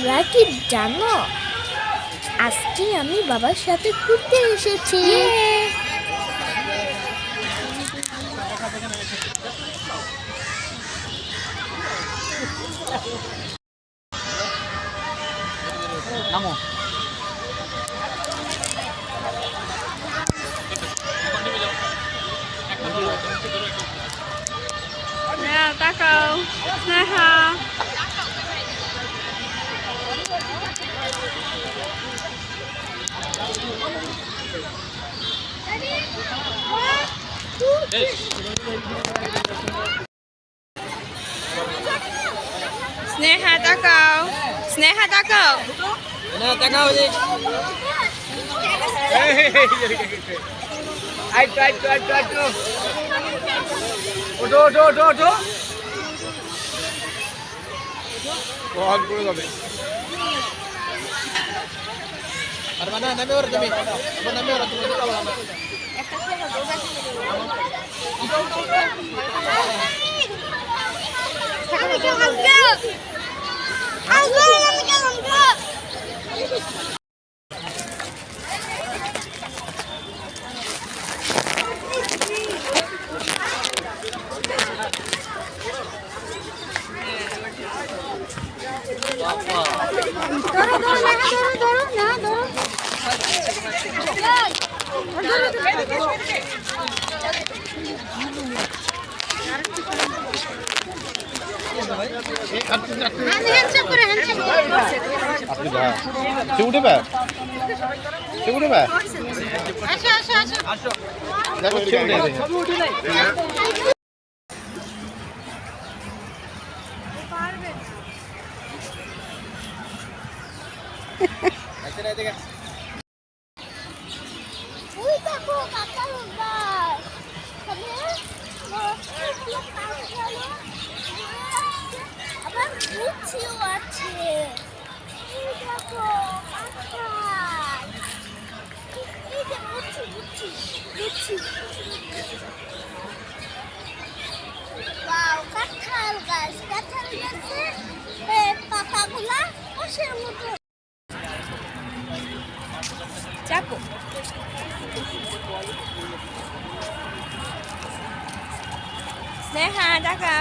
তোমরা কি জানো? আজকে আমি বাবার সাথে ঘুরতে এসেছি। নামো। হ্যাঁ তাকাও। স্নেহা। স্নেহা তাকাও। স্নেহা তাকাও। না হয়ে আইটো আইটো আইটো আইটো ওঠো ওঠো ওঠো ওঠো। বহন করে যাবে আর মানে নামে ওরা তুমি। নামে ওরা তুমি। দিতে পারবে না আপনি ভাই সে উঠবে? সে সে উঠে ওই দেখো কাকার বাস আবার লুচিও আছে এই দেখো কাকার এই যে লুচি লুচি লুচি ওয়াও কাঁঠাল গাছ কাঁঠাল গাছে পাতাগুলা মতো চাপো। স্নেহা টাকা।